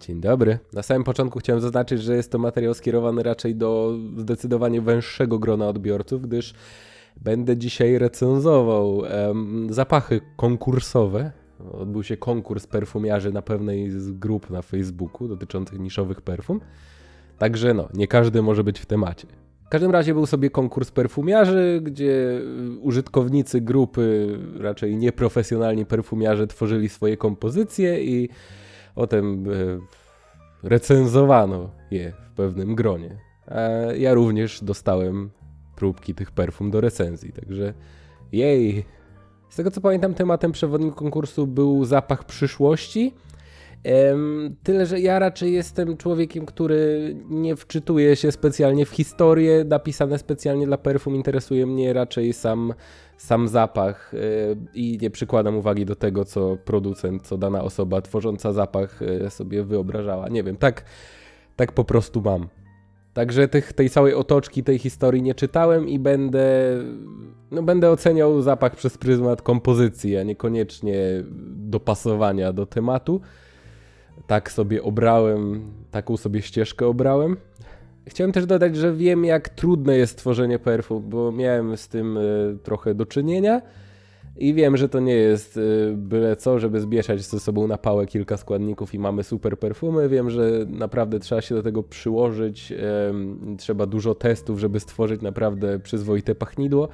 Dzień dobry. Na samym początku chciałem zaznaczyć, że jest to materiał skierowany raczej do zdecydowanie węższego grona odbiorców, gdyż będę dzisiaj recenzował zapachy konkursowe. Odbył się konkurs perfumiarzy na pewnej z grup na Facebooku dotyczących niszowych perfum. Także no, nie każdy może być w temacie. W każdym razie był sobie konkurs perfumiarzy, gdzie użytkownicy grupy, raczej nieprofesjonalni perfumiarze, tworzyli swoje kompozycje i potem e, recenzowano je w pewnym gronie. A ja również dostałem próbki tych perfum do recenzji, także jej. Z tego co pamiętam, tematem przewodnim konkursu był zapach przyszłości. Tyle, że ja raczej jestem człowiekiem, który nie wczytuje się specjalnie w historie napisane specjalnie dla perfum. Interesuje mnie raczej sam, sam zapach e, i nie przykładam uwagi do tego, co producent, co dana osoba tworząca zapach e, sobie wyobrażała. Nie wiem, tak, tak po prostu mam. Także tych, tej całej otoczki, tej historii nie czytałem i będę, no będę oceniał zapach przez pryzmat kompozycji, a niekoniecznie dopasowania do tematu. Tak sobie obrałem, taką sobie ścieżkę obrałem. Chciałem też dodać, że wiem, jak trudne jest tworzenie perfum, bo miałem z tym y, trochę do czynienia i wiem, że to nie jest y, byle co, żeby zmieszać ze sobą na pałę kilka składników i mamy super perfumy. Wiem, że naprawdę trzeba się do tego przyłożyć, trzeba dużo testów, żeby stworzyć naprawdę przyzwoite pachnidło,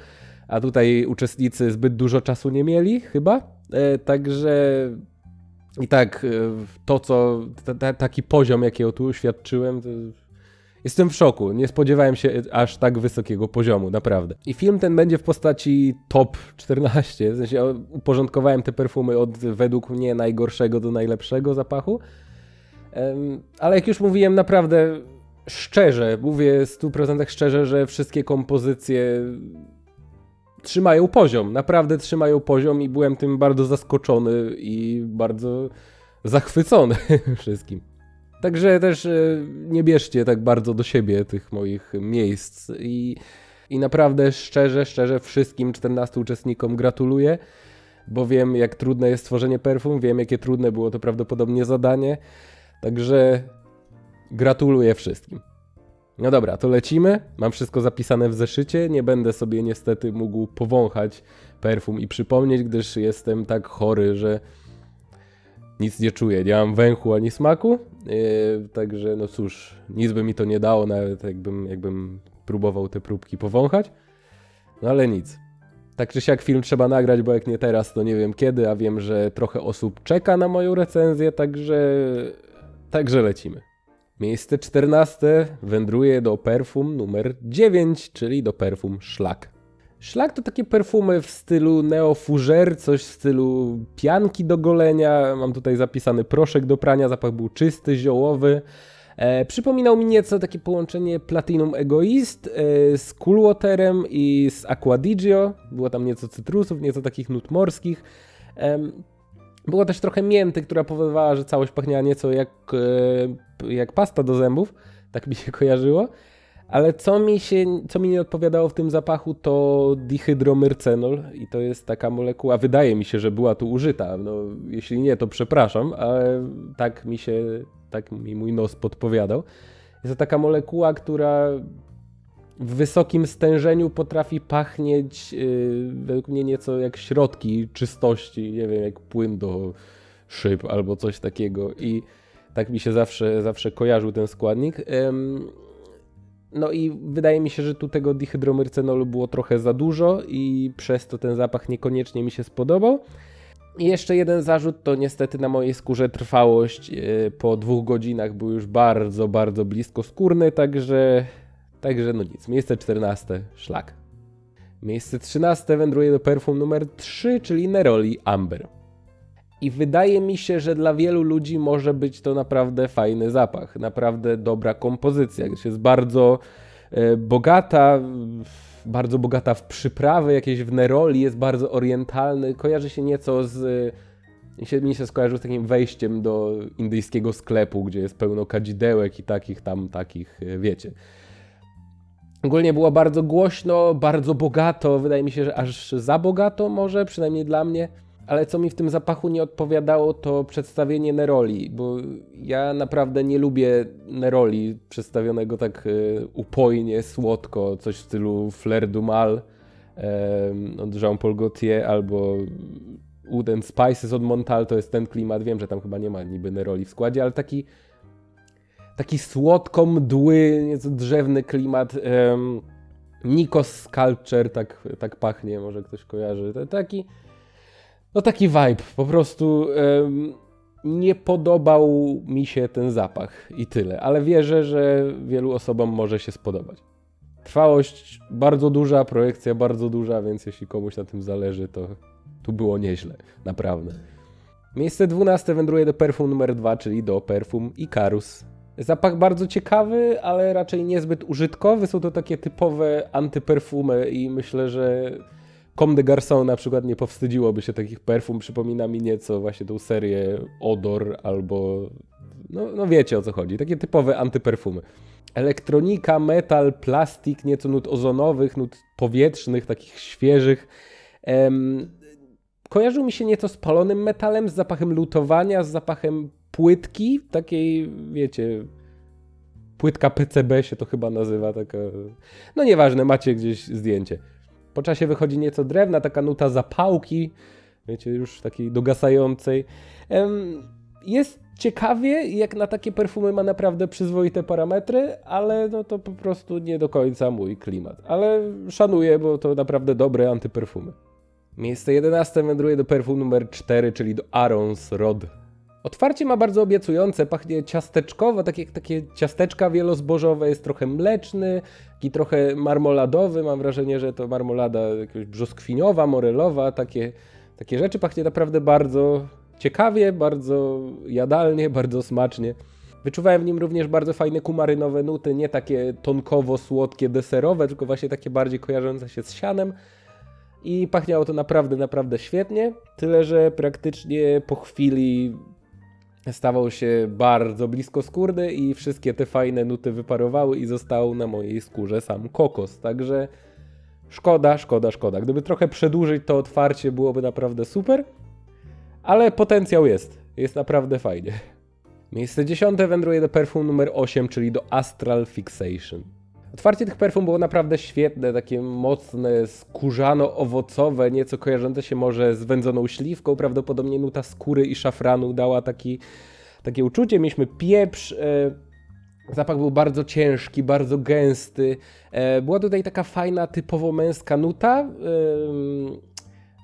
a tutaj uczestnicy zbyt dużo czasu nie mieli chyba, e, także i tak, y, to co, ta, ta, taki poziom, jakiego tu uświadczyłem, to jestem w szoku. Nie spodziewałem się aż tak wysokiego poziomu, naprawdę. I film ten będzie w postaci top 14, w sensie uporządkowałem te perfumy od według mnie najgorszego do najlepszego zapachu. Ale jak już mówiłem, naprawdę szczerze, mówię w 100% szczerze, że wszystkie kompozycje trzymają poziom, naprawdę trzymają poziom i byłem tym bardzo zaskoczony i bardzo zachwycony wszystkim. Także też e, nie bierzcie tak bardzo do siebie tych moich miejsc i, i naprawdę szczerze, szczerze wszystkim 14 uczestnikom gratuluję, bo wiem jak trudne jest tworzenie perfum, wiem jakie trudne było to prawdopodobnie zadanie, także gratuluję wszystkim. No dobra, to lecimy. Mam wszystko zapisane w zeszycie. Nie będę sobie niestety mógł powąchać perfum i przypomnieć, gdyż jestem tak chory, że nic nie czuję. Nie mam węchu ani smaku. Yy, także no cóż, nic by mi to nie dało, nawet jakbym, jakbym próbował te próbki powąchać. No ale nic. Tak czy siak film trzeba nagrać, bo jak nie teraz, to nie wiem kiedy, a wiem, że trochę osób czeka na moją recenzję, także, także lecimy. Miejsce 14 wędruje do perfum numer 9, czyli do perfum szlak. Szlak to takie perfumy w stylu Neo Fougère, coś w stylu pianki do golenia. Mam tutaj zapisany proszek do prania, zapach był czysty, ziołowy. E, przypominał mi nieco takie połączenie Platinum Egoist e, z Cool Waterem i z Aquadigio. Było tam nieco cytrusów, nieco takich nut morskich. Było też trochę mięty, która powodowała, że całość pachniała nieco jak, e, jak pasta do zębów. Tak mi się kojarzyło. Ale co mi się, co mi nie odpowiadało w tym zapachu, to dihydromyrcenol i to jest taka molekuła, wydaje mi się, że była tu użyta. No, jeśli nie, to przepraszam, ale tak mi się, tak mi mój nos podpowiadał. Jest to taka molekuła, która w wysokim stężeniu potrafi pachnieć yy, według mnie nieco jak środki czystości, nie wiem, jak płyn do szyb albo coś takiego i tak mi się zawsze, zawsze kojarzył ten składnik. Ym, no i wydaje mi się, że tu tego dihydromyrcenolu było trochę za dużo i przez to ten zapach niekoniecznie mi się spodobał. I jeszcze jeden zarzut to niestety na mojej skórze trwałość yy, po dwóch godzinach był już bardzo, bardzo blisko skórny, także, także no nic. Miejsce 14, szlak. Miejsce 13 wędruje do perfum numer 3, czyli Neroli Amber. I wydaje mi się, że dla wielu ludzi może być to naprawdę fajny zapach, naprawdę dobra kompozycja, gdyż jest bardzo e, bogata, bardzo bogata w przyprawy, jakieś w neroli, jest bardzo orientalny, kojarzy się nieco z... Mi się, mi się skojarzył z takim wejściem do indyjskiego sklepu, gdzie jest pełno kadzidełek i takich tam, takich, e, wiecie. Ogólnie było bardzo głośno, bardzo bogato, wydaje mi się, że aż za bogato może, przynajmniej dla mnie. Ale co mi w tym zapachu nie odpowiadało, to przedstawienie Neroli, bo ja naprawdę nie lubię Neroli przedstawionego tak e, upojnie, słodko, coś w stylu Fleur du Mal em, od Jean-Paul Gaultier albo Wood and Spices od Montal, to jest ten klimat. Wiem, że tam chyba nie ma niby Neroli w składzie, ale taki taki słodko mdły, nieco drzewny klimat. Um, Nikos Sculpture tak, tak pachnie, może ktoś kojarzy. To Taki, no taki vibe, po prostu em, nie podobał mi się ten zapach i tyle, ale wierzę, że wielu osobom może się spodobać. Trwałość bardzo duża, projekcja bardzo duża, więc jeśli komuś na tym zależy, to tu było nieźle, naprawdę. Miejsce 12 wędruje do perfum numer 2, czyli do perfum Icarus. Zapach bardzo ciekawy, ale raczej niezbyt użytkowy. Są to takie typowe antyperfumy i myślę, że Comme des Garçons na przykład nie powstydziłoby się takich perfum. Przypomina mi nieco właśnie tą serię Odor albo... No, no wiecie o co chodzi. Takie typowe antyperfumy. Elektronika, metal, plastik, nieco nut ozonowych, nut powietrznych, takich świeżych. Em, kojarzył mi się nieco z palonym metalem, z zapachem lutowania, z zapachem płytki, takiej, wiecie, płytka PCB się to chyba nazywa, taka, no nieważne, macie gdzieś zdjęcie. Po czasie wychodzi nieco drewna, taka nuta zapałki, wiecie, już takiej dogasającej. Jest ciekawie, jak na takie perfumy ma naprawdę przyzwoite parametry, ale no to po prostu nie do końca mój klimat. Ale szanuję, bo to naprawdę dobre antyperfumy. Miejsce 11 wędruje do perfum numer 4, czyli do Aaron's Rod. Otwarcie ma bardzo obiecujące, pachnie ciasteczkowo, tak jak takie ciasteczka wielozbożowe, jest trochę mleczny, taki trochę marmoladowy, mam wrażenie, że to marmolada jakaś brzoskwiniowa, morelowa, takie, takie rzeczy. Pachnie naprawdę bardzo ciekawie, bardzo jadalnie, bardzo smacznie. Wyczuwałem w nim również bardzo fajne kumarynowe nuty, nie takie tonkowo-słodkie, deserowe, tylko właśnie takie bardziej kojarzące się z sianem. I pachniało to naprawdę, naprawdę świetnie. Tyle, że praktycznie po chwili stawał się bardzo blisko skórny i wszystkie te fajne nuty wyparowały i został na mojej skórze sam kokos. Także szkoda, szkoda, szkoda. Gdyby trochę przedłużyć to otwarcie, byłoby naprawdę super. Ale potencjał jest. Jest naprawdę fajnie. Miejsce dziesiąte wędruje do perfum numer 8, czyli do Astral Fixation. Otwarcie tych perfum było naprawdę świetne, takie mocne, skórzano-owocowe, nieco kojarzące się może z wędzoną śliwką. Prawdopodobnie nuta skóry i szafranu dała taki, takie uczucie. Mieliśmy pieprz, e, zapach był bardzo ciężki, bardzo gęsty. E, była tutaj taka fajna, typowo męska nuta. em,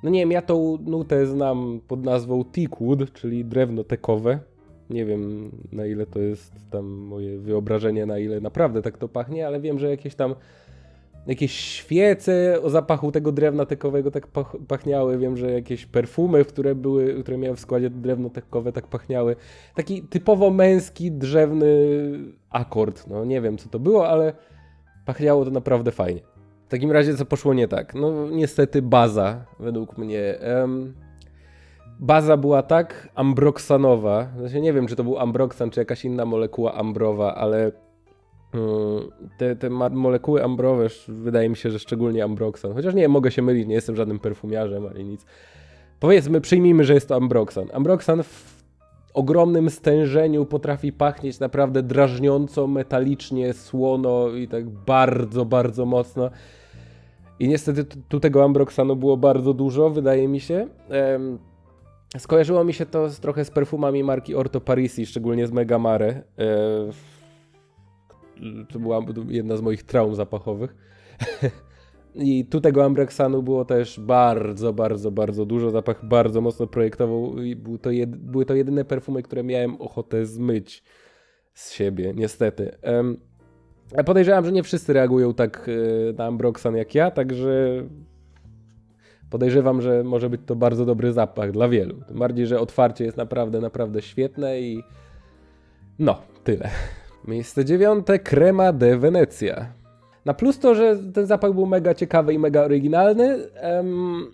no nie wiem, ja tą nutę znam pod nazwą teakwood, czyli drewno tekowe. Nie wiem na ile to jest tam moje wyobrażenie, na ile naprawdę tak to pachnie, ale wiem, że jakieś tam jakieś świece o zapachu tego drewna tekowego tak pach pachniały. Wiem, że jakieś perfumy, które były, które miały w składzie drewno tekowe tak pachniały. Taki typowo męski, drzewny akord. No nie wiem co to było, ale pachniało to naprawdę fajnie. W takim razie co poszło nie tak? No niestety baza według mnie. Em, baza była tak ambroksanowa, znaczy nie wiem czy to był ambroksan czy jakaś inna molekuła ambrowa, ale mm, te, te molekuły ambrowe, wydaje mi się, że szczególnie ambroksan, chociaż nie mogę się mylić, nie jestem żadnym perfumiarzem ani nic. Powiedzmy, przyjmijmy, że jest to ambroksan. Ambroksan w ogromnym stężeniu potrafi pachnieć naprawdę drażniąco, metalicznie, słono i tak bardzo, bardzo mocno. I niestety tu, tego ambroksanu było bardzo dużo, wydaje mi się. Em, skojarzyło mi się to z, trochę z perfumami marki Orto Parisi, szczególnie z Megamare. E, to była jedna z moich traum zapachowych. I tu tego ambroksanu było też bardzo, bardzo, bardzo dużo. Zapach bardzo mocno projektował i był to jed, były to jedyne perfumy, które miałem ochotę zmyć z siebie, niestety. Ja podejrzewam, że nie wszyscy reagują tak e, na Ambroxan jak ja, także podejrzewam, że może być to bardzo dobry zapach dla wielu. Tym bardziej, że otwarcie jest naprawdę, naprawdę świetne i no, tyle. Miejsce dziewiąte, Crema de Venecja. Na plus to, że ten zapach był mega ciekawy i mega oryginalny. Em,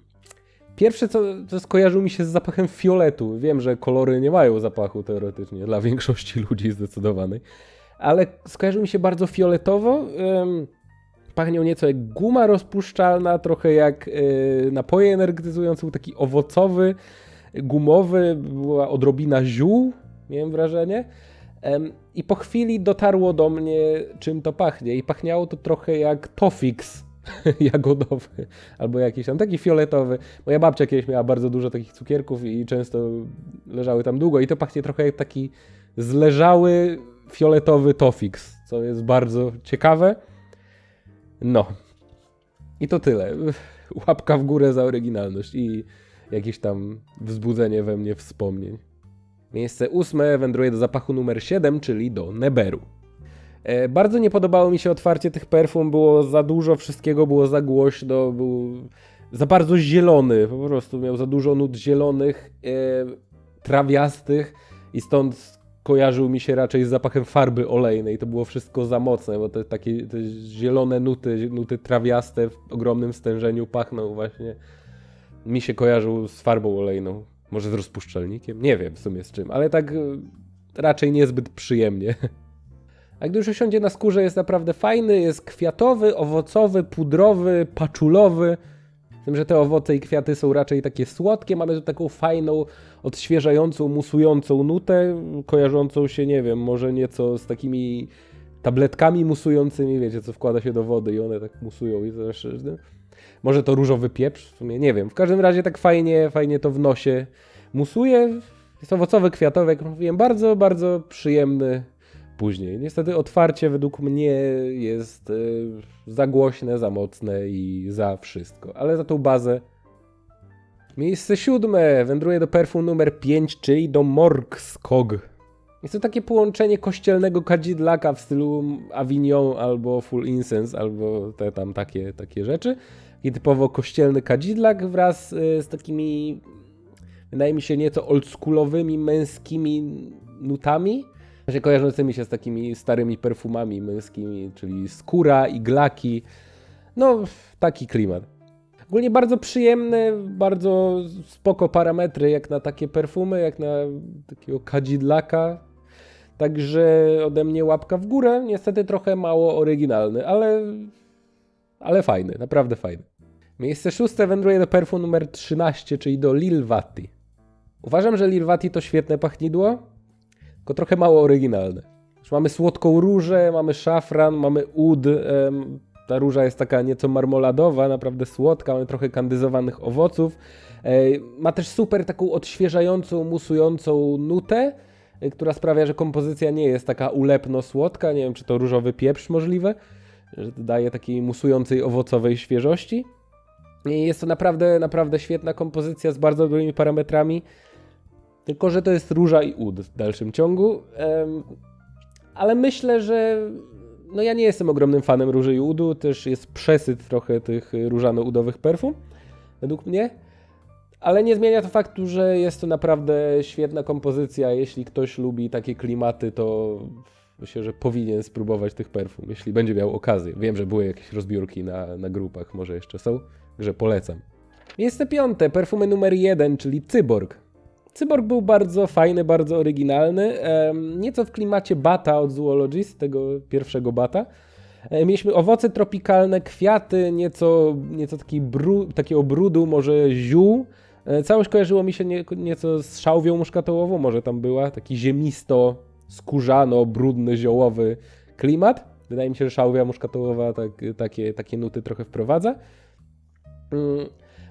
pierwsze, co, co skojarzył mi się z zapachem fioletu. Wiem, że kolory nie mają zapachu teoretycznie, dla większości ludzi zdecydowanej ale skojarzył mi się bardzo fioletowo. em, Pachniał nieco jak guma rozpuszczalna, trochę jak yy, napoje energetyzujące, był taki owocowy, gumowy, była odrobina ziół, miałem wrażenie. I po chwili dotarło do mnie, czym to pachnie. I pachniało to trochę jak Tofix jagodowy, albo jakiś tam taki fioletowy. Moja babcia kiedyś miała bardzo dużo takich cukierków i często leżały tam długo. I to pachnie trochę jak taki zleżały fioletowy Tofix, co jest bardzo ciekawe. No. I to tyle. Łapka w górę za oryginalność i jakieś tam wzbudzenie we mnie wspomnień. Miejsce ósme wędruje do zapachu numer 7, czyli do Neberu. E, bardzo nie podobało mi się otwarcie tych perfum, było za dużo wszystkiego, było za głośno, był za bardzo zielony, po prostu miał za dużo nut zielonych, e, trawiastych i stąd kojarzył mi się raczej z zapachem farby olejnej. To było wszystko za mocne, bo te takie te zielone nuty, nuty trawiaste w ogromnym stężeniu pachną właśnie. Mi się kojarzył z farbą olejną. Może z rozpuszczalnikiem? Nie wiem w sumie z czym, ale tak y, raczej niezbyt przyjemnie. A gdy już usiądzie na skórze jest naprawdę fajny, jest kwiatowy, owocowy, pudrowy, paczulowy. Tym, że te owoce i kwiaty są raczej takie słodkie. Mamy tu taką fajną, odświeżającą, musującą nutę, kojarzącą się, nie wiem, może nieco z takimi tabletkami musującymi, wiecie, co wkłada się do wody i one tak musują i też, no. Może to różowy pieprz, w sumie nie wiem. W każdym razie tak fajnie, fajnie to w nosie musuje. Jest owocowy, kwiatowy, jak mówiłem, bardzo, bardzo przyjemny później. Niestety otwarcie według mnie jest y, za głośne, za mocne i za wszystko. Ale za tą bazę Miejsce siódme wędruje do perfum numer 5, czyli do Morgskog. Jest to takie połączenie kościelnego kadzidlaka w stylu Avignon albo Full Incense, albo te tam takie, takie rzeczy. Taki typowo kościelny kadzidlak wraz y, z takimi, wydaje mi się, nieco oldschoolowymi, męskimi nutami. Właśnie kojarzącymi się z takimi starymi perfumami męskimi, czyli skóra, iglaki. No, taki klimat. Ogólnie bardzo przyjemne, bardzo spoko parametry jak na takie perfumy, jak na takiego kadzidlaka. Także ode mnie łapka w górę. Niestety trochę mało oryginalny, ale, ale fajny, naprawdę fajny. Miejsce szóste wędruje do perfum numer 13, czyli do Lil Vatti. Uważam, że Lil Vatti to świetne pachnidło, tylko trochę mało oryginalne. Już mamy słodką różę, mamy szafran, mamy ud, ta róża jest taka nieco marmoladowa, naprawdę słodka, mamy trochę kandyzowanych owoców. E, ma też super taką odświeżającą, musującą nutę, e, która sprawia, że kompozycja nie jest taka ulepno-słodka. Nie wiem, czy to różowy pieprz możliwe, że daje takiej musującej owocowej świeżości. I jest to naprawdę, naprawdę świetna kompozycja z bardzo dobrymi parametrami. Tylko, że to jest róża i ud w dalszym ciągu. Ale myślę, że no ja nie jestem ogromnym fanem róży i udu, też jest przesyt trochę tych różano-udowych perfum, według mnie. Ale nie zmienia to faktu, że jest to naprawdę świetna kompozycja. Jeśli ktoś lubi takie klimaty, to myślę, że powinien spróbować tych perfum, jeśli będzie miał okazję. Wiem, że były jakieś rozbiórki na, na grupach, może jeszcze są, że polecam. Miejsce piąte, perfumy numer jeden, czyli Cyborg. Cyborg był bardzo fajny, bardzo oryginalny. Nieco w klimacie bata od Zoologist, tego pierwszego bata. E, mieliśmy owoce tropikalne, kwiaty, nieco, nieco taki bru, takiego brudu, może ziół. E, całość kojarzyło mi się nie, nieco z szałwią muszkatołową, może tam była. Taki ziemisto, skórzano, brudny, ziołowy klimat. Wydaje mi się, że szałwia muszkatołowa tak, takie, takie nuty trochę wprowadza.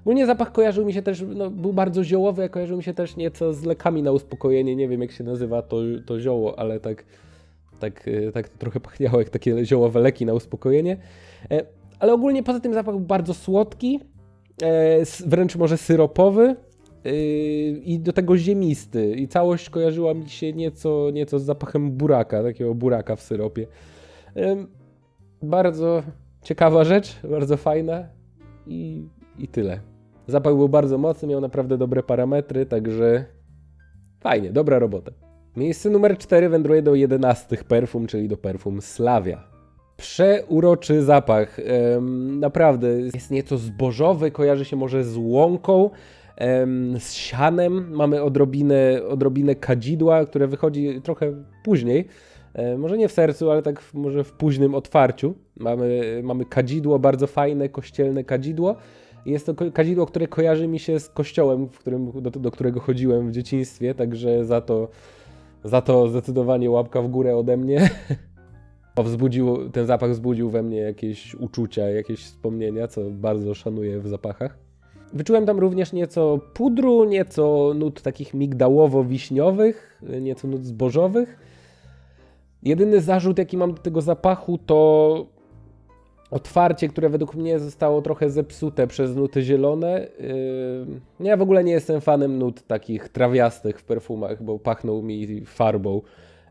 Ogólnie zapach kojarzył mi się też, no, był bardzo ziołowy, a kojarzył mi się też nieco z lekami na uspokojenie. Nie wiem, jak się nazywa to, to zioło, ale tak, tak, e, tak trochę pachniało jak takie ziołowe leki na uspokojenie. E, ale ogólnie poza tym zapach był bardzo słodki, e, wręcz może syropowy i do tego ziemisty. I całość kojarzyła mi się nieco, nieco z zapachem buraka, takiego buraka w syropie. Bardzo ciekawa rzecz, bardzo fajna i, i tyle. Zapach był bardzo mocny, miał naprawdę dobre parametry, także fajnie, dobra robota. Miejsce numer 4 wędruje do 11 perfum, czyli do perfum Slavia. Przeuroczy zapach, naprawdę jest nieco zbożowy, kojarzy się może z łąką, z sianem. Mamy odrobinę, odrobinę kadzidła, które wychodzi trochę później. E, może nie w sercu, ale tak w, może w późnym otwarciu Mamy, mamy kadzidło, bardzo fajne, kościelne kadzidło. Jest to kadzidło, które kojarzy mi się z kościołem, w którym, do, do którego chodziłem w dzieciństwie, także za to, za to zdecydowanie łapka w górę ode mnie. Wzbudził, ten zapach wzbudził we mnie jakieś uczucia, jakieś wspomnienia, co bardzo szanuję w zapachach. Wyczułem tam również nieco pudru, nieco nut takich migdałowo-wiśniowych, nieco nut zbożowych. Jedyny zarzut, jaki mam do tego zapachu, to otwarcie, które według mnie zostało trochę zepsute przez nuty zielone. Yy, Ja w ogóle nie jestem fanem nut takich trawiastych w perfumach, bo pachną mi farbą.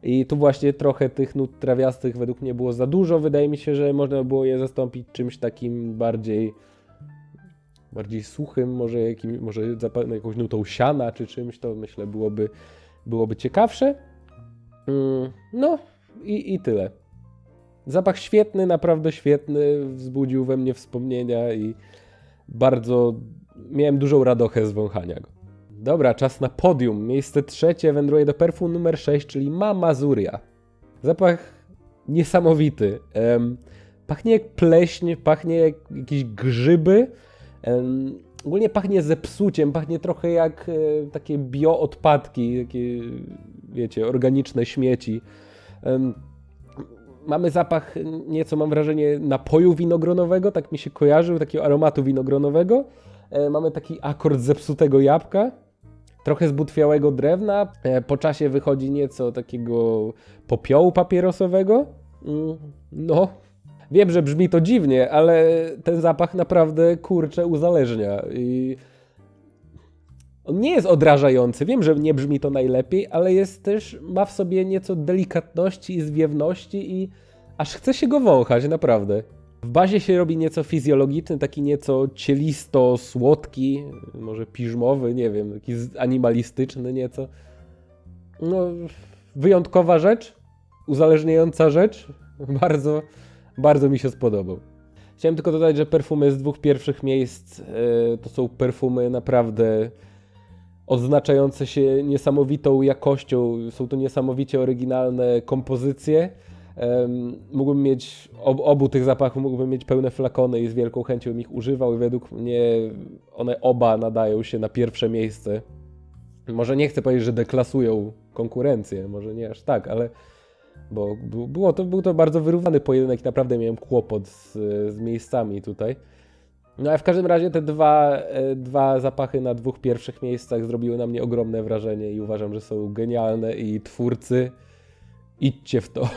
I tu właśnie trochę tych nut trawiastych według mnie było za dużo. Wydaje mi się, że można było je zastąpić czymś takim bardziej bardziej suchym, może, jakim, może jakąś nutą siana czy czymś, to myślę byłoby, byłoby ciekawsze. Mm, No i, i tyle. Zapach świetny, naprawdę świetny, wzbudził we mnie wspomnienia i bardzo miałem dużą radochę z wąchania go. Dobra, czas na podium. Miejsce trzecie wędruje do perfum numer 6, czyli Mama Zuria. Zapach niesamowity. Em, pachnie jak pleśń, pachnie jak jakieś grzyby. Em, ogólnie pachnie zepsuciem, pachnie trochę jak e, takie bioodpadki, takie, wiecie, organiczne śmieci. Em, mamy zapach nieco, mam wrażenie, napoju winogronowego, tak mi się kojarzył, takiego aromatu winogronowego. E, mamy taki akord zepsutego jabłka, trochę zbutwiałego drewna. E, po czasie wychodzi nieco takiego popiołu papierosowego. Mm, No, wiem, że brzmi to dziwnie, ale ten zapach naprawdę kurczę uzależnia. I on nie jest odrażający. Wiem, że nie brzmi to najlepiej, ale jest też, ma w sobie nieco delikatności i zwiewności i aż chce się go wąchać, naprawdę. W bazie się robi nieco fizjologiczny, taki nieco cielisto, słodki, może piżmowy, nie wiem, taki animalistyczny nieco. No, wyjątkowa rzecz, uzależniająca rzecz. Bardzo, bardzo mi się spodobał. Chciałem tylko dodać, że perfumy z dwóch pierwszych miejsc e, to są perfumy naprawdę odznaczające się niesamowitą jakością. Są to niesamowicie oryginalne kompozycje. Mógłbym mieć, ob, obu tych zapachów mógłbym mieć pełne flakony i z wielką chęcią bym ich używał i według mnie one oba nadają się na pierwsze miejsce. Może nie chcę powiedzieć, że deklasują konkurencję, może nie aż tak, ale bo było to, był to bardzo wyrównany pojedynek i naprawdę miałem kłopot z, z miejscami tutaj. No ale w każdym razie te dwa, e, dwa zapachy na dwóch pierwszych miejscach zrobiły na mnie ogromne wrażenie i uważam, że są genialne i twórcy idźcie w to.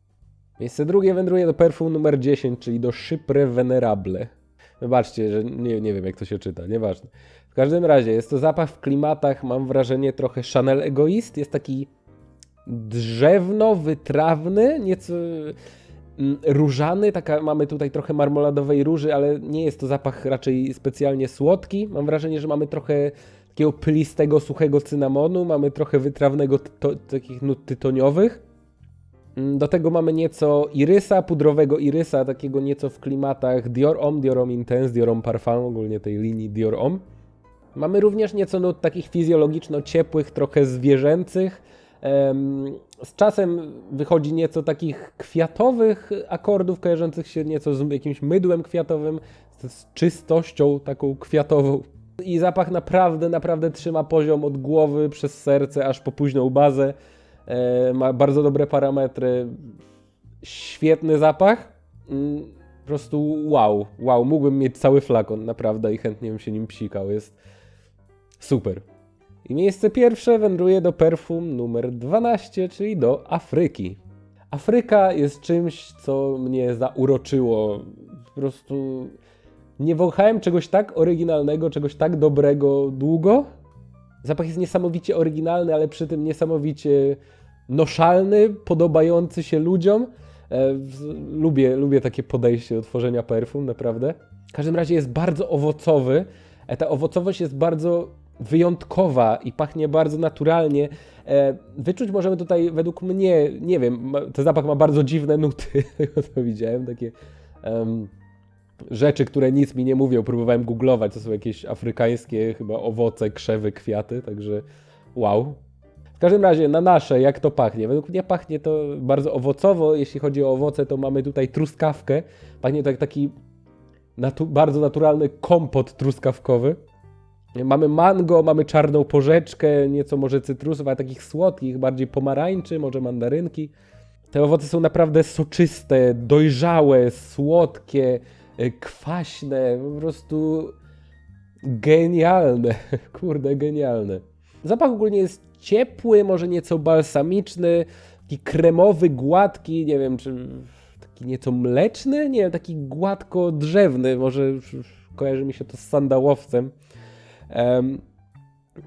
Miejsce drugie wędruje do perfum numer 10, czyli do Chypre Venerable. Wybaczcie, że nie, nie wiem jak to się czyta, nieważne. W każdym razie jest to zapach w klimatach, mam wrażenie trochę Chanel Egoist, jest taki drzewno-wytrawny, nieco mm, różany, taka mamy tutaj trochę marmoladowej róży, ale nie jest to zapach raczej specjalnie słodki. Mam wrażenie, że mamy trochę takiego plistego, suchego cynamonu, mamy trochę wytrawnego takich nut tytoniowych. Mm, Do tego mamy nieco irysa, pudrowego irysa, takiego nieco w klimatach Dior Homme, Dior Homme Intense, Dior Homme Parfum, ogólnie tej linii Dior Homme. Mamy również nieco nut takich fizjologiczno-ciepłych, trochę zwierzęcych. Z czasem wychodzi nieco takich kwiatowych akordów, kojarzących się nieco z jakimś mydłem kwiatowym, z z czystością taką kwiatową. I zapach naprawdę, naprawdę trzyma poziom od głowy przez serce aż po późną bazę. E, Ma bardzo dobre parametry. Świetny zapach. Mm, Po prostu wow, wow. Mógłbym mieć cały flakon, naprawdę, i chętnie bym się nim psikał. Jest super. I miejsce pierwsze wędruje do perfum numer 12, czyli do Afryki. Afryka jest czymś, co mnie zauroczyło. Po prostu nie wąchałem czegoś tak oryginalnego, czegoś tak dobrego długo. Zapach jest niesamowicie oryginalny, ale przy tym niesamowicie noszalny, podobający się ludziom. E, lubię, lubię takie podejście do tworzenia perfum, naprawdę. W każdym razie jest bardzo owocowy. E, ta owocowość jest bardzo wyjątkowa i pachnie bardzo naturalnie. E, wyczuć możemy tutaj, według mnie, nie wiem, ten zapach ma bardzo dziwne nuty, tego widziałem, takie em, rzeczy, które nic mi nie mówią. Próbowałem googlować, to są jakieś afrykańskie chyba owoce, krzewy, kwiaty, także wow. W każdym razie na nasze, jak to pachnie? Według mnie pachnie to bardzo owocowo. Jeśli chodzi o owoce, to mamy tutaj truskawkę. Pachnie to jak taki natu- bardzo naturalny kompot truskawkowy. Mamy mango, mamy czarną porzeczkę, nieco może cytrusów, ale takich słodkich, bardziej pomarańczy, może mandarynki. Te owoce są naprawdę soczyste, dojrzałe, słodkie, e, kwaśne, po prostu genialne. Kurde, genialne. Zapach ogólnie jest ciepły, może nieco balsamiczny, taki kremowy, gładki, nie wiem, czy taki nieco mleczny, nie wiem, taki gładko drzewny, może kojarzy mi się to z sandałowcem.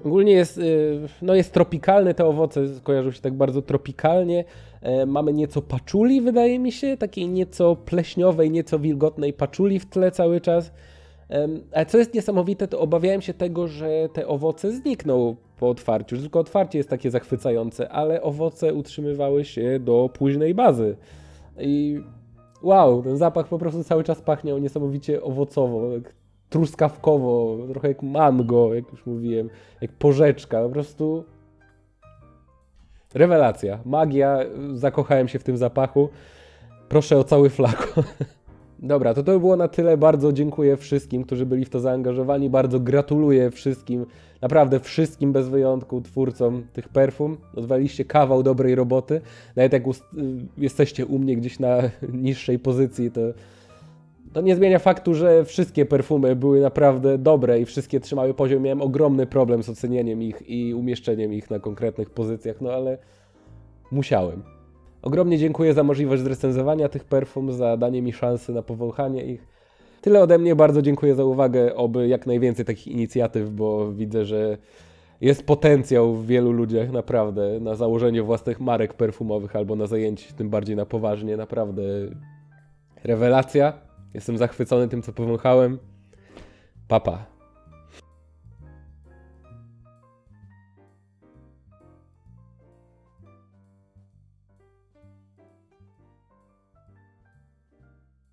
Ogólnie jest, y, no jest tropikalny, te owoce kojarzą się tak bardzo tropikalnie. E, mamy nieco paczuli, wydaje mi się, takiej nieco pleśniowej, nieco wilgotnej paczuli w tle cały czas. Ale co jest niesamowite, to obawiałem się tego, że te owoce znikną po otwarciu, tylko otwarcie jest takie zachwycające, ale owoce utrzymywały się do późnej bazy. I wow, ten zapach po prostu cały czas pachniał niesamowicie owocowo, jak truskawkowo, trochę jak mango, jak już mówiłem, jak porzeczka, po prostu rewelacja, magia, zakochałem się w tym zapachu. Proszę o cały flakon. Dobra, to to by było na tyle. Bardzo dziękuję wszystkim, którzy byli w to zaangażowani. Bardzo gratuluję wszystkim, naprawdę wszystkim bez wyjątku twórcom tych perfum. Odwaliście kawał dobrej roboty. Nawet jak y, jesteście u mnie gdzieś na niższej pozycji, to to nie zmienia faktu, że wszystkie perfumy były naprawdę dobre i wszystkie trzymały poziom. Miałem ogromny problem z ocenieniem ich i umieszczeniem ich na konkretnych pozycjach, no ale musiałem. Ogromnie dziękuję za możliwość zrecenzowania tych perfum, za danie mi szansy na powąchanie ich. Tyle ode mnie, bardzo dziękuję za uwagę, oby jak najwięcej takich inicjatyw, bo widzę, że jest potencjał w wielu ludziach naprawdę na założenie własnych marek perfumowych albo na zajęcie tym bardziej na poważnie, naprawdę rewelacja. Jestem zachwycony tym, co powąchałem. Papa.